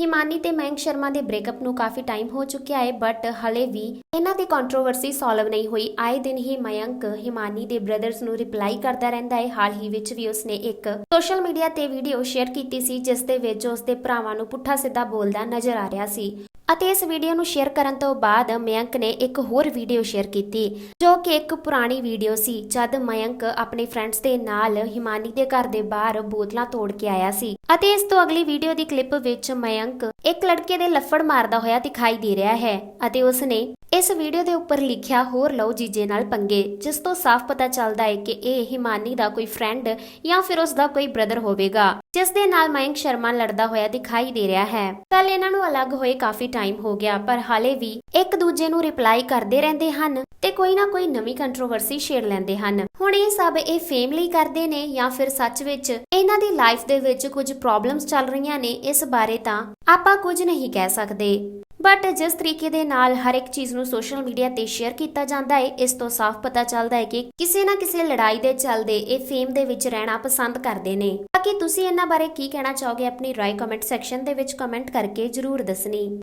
ਹਿਮਾਨੀ ਤੇ ਮਯੰਕ ਸ਼ਰਮਾ ਦੇ ਬ੍ਰੇਕਅਪ ਨੂੰ ਕਾਫੀ ਟਾਈਮ ਹੋ ਚੁੱਕਿਆ ਹੈ ਬਟ ਹਲੇ ਵੀ ਇਹਨਾਂ ਦੀ ਕੰਟਰੋਵਰਸੀ ਸੋਲਵ ਨਹੀਂ ਹੋਈ। ਆਏ ਦਿਨ ਹੀ ਮਯੰਕ ਹਿਮਾਨੀ ਦੇ ਬ੍ਰਦਰਸ ਨੂੰ ਰਿਪਲਾਈ ਕਰਦਾ ਰਹਿੰਦਾ ਹੈ। ਹਾਲ ਹੀ ਵਿੱਚ ਵੀ ਉਸਨੇ ਇੱਕ ਸੋਸ਼ਲ ਮੀਡੀਆ ਤੇ ਵੀਡੀਓ ਸ਼ੇਅਰ ਕੀਤੀ ਸੀ, ਜਿਸ ਦੇ ਵਿੱਚ ਉਸਦੇ ਭਰਾਵਾਂ ਨੂੰ ਪੁੱਠਾ ਸਿੱਧਾ ਬੋਲਦਾ ਨਜ਼ਰ ਆ ਰਿਹਾ ਸੀ। ਅਤੇ ਇਸ ਵੀਡੀਓ ਨੂੰ ਸ਼ੇਅਰ ਕਰਨ ਤੋਂ ਬਾਅਦ ਮਯੰਕ ਨੇ ਇੱਕ ਹੋਰ ਵੀਡੀਓ ਸ਼ੇਅਰ ਕੀਤੀ, ਜੋ ਕਿ ਇੱਕ ਪੁਰਾਣੀ ਵੀਡੀਓ ਸੀ, ਜਦ ਮਯੰਕ ਆਪਣੇ ਫਰੈਂਡਸ ਦੇ ਨਾਲ ਹਿਮਾਨੀ ਦੇ ਘਰ ਦੇ ਬਾਹਰ ਬੋਤਲਾਂ ਤੋੜ ਕੇ ਆਇਆ ਸੀ ਅਤੇ ਇਸ ਤੋਂ ਅਗਲੀ ਵੀਡੀਓ ਦੀ ਕਲਿੱਪ ਵਿੱਚ ਮਯੰਕ ਇੱਕ ਲੜਕੇ ਦੇ ਲੱਫੜ ਮਾਰਦਾ ਹੋਇਆ ਦਿਖਾਈ ਦੇ ਰਿਹਾ ਹੈ ਅਤੇ ਉਸਨੇ ਇਸ ਵੀਡੀਓ ਦੇ ਉੱਪਰ ਲਿਖਿਆ, ਹੋਰ ਲਓ ਜੀਜੇ ਨਾਲ ਪੰਗੇ। ਜਿਸ ਤੋਂ ਸਾਫ਼ ਪਤਾ ਚੱਲਦਾ ਹੈ ਕਿ ਇਹ ਹਿਮਾਨੀ ਦਾ ਕੋਈ ਫਰੈਂਡ ਜਾਂ ਫਿਰ ਉਸ ਦਾ ਕੋਈ ਬ੍ਰਦਰ ਹੋਵੇਗਾ, ਜਿਸ ਦੇ ਨਾਲ ਮਯੰਕ ਸ਼ਰਮਾ ਲੜਦਾ ਹੋਇਆ ਦਿਖਾਈ ਦੇ ਰਿਹਾ ਹੈ। ਕੱਲ ਇਹਨਾਂ ਨੂੰ ਅਲੱਗ ਹੋਏ ਕਾਫੀ ਟਾਈਮ ਹੋ ਗਿਆ, ਪਰ ਹਾਲੇ ਵੀ ਇੱਕ ਦੂਜੇ ਨੂੰ ਰਿਪਲਾਈ ਕਰਦੇ ਰਹਿੰਦੇ ਹਨ ਤੇ ਕੋਈ ਨਾ ਕੋਈ ਨਵੀਂ ਕੰਟਰੋਵਰਸੀ ਛੇੜ ਲੈਂਦੇ ਹਨ। ਹੁਣ ਇਹ ਸਭ ਇਹ ਫੇਮ ਲਈ ਕਰਦੇ ਨੇ ਜਾਂ ਫਿਰ ਸੱਚ ਵਿੱਚ ਇਹਨਾਂ ਦੀ ਲਾਈਫ ਦੇ ਵਿੱਚ ਕੁਝ ਪ੍ਰੋਬਲਮਸ ਚੱਲ ਰਹੀਆਂ ਨੇ, ਇਸ ਬਾਰੇ ਤਾਂ ਆਪਾਂ ਕੁਝ ਨਹੀਂ ਕਹਿ ਸਕਦੇ। ਬਟ ਜਿਸ ਤਰੀਕੇ ਦੇ ਨਾਲ ਹਰ ਇੱਕ ਚੀਜ਼ ਨੂੰ ਸੋਸ਼ਲ ਮੀਡੀਆ ਤੇ ਸ਼ੇਅਰ ਕੀਤਾ ਜਾਂਦਾ ਹੈ, ਇਸ ਤੋਂ ਸਾਫ਼ ਪਤਾ ਚੱਲਦਾ ਹੈ ਕਿ ਕਿਸੇ ਨਾ ਕਿਸੇ ਲੜਾਈ ਦੇ ਚੱਲਦੇ ਇਹ ਫੇਮ ਦੇ ਵਿੱਚ ਰਹਿਣਾ ਪਸੰਦ ਕਰਦੇ ਨੇ। ਬਾਕੀ ਤੁਸੀਂ ਇਹਨਾਂ ਬਾਰੇ ਕੀ ਕਹਿਣਾ ਚਾਹੋਗੇ, ਆਪਣੀ ਰਾਏ ਕਮੈਂਟ ਸੈਕਸ਼ਨ ਦੇ ਵਿੱਚ ਕਮੈਂਟ ਕਰਕੇ ਜਰੂਰ ਦੱਸਣੀ।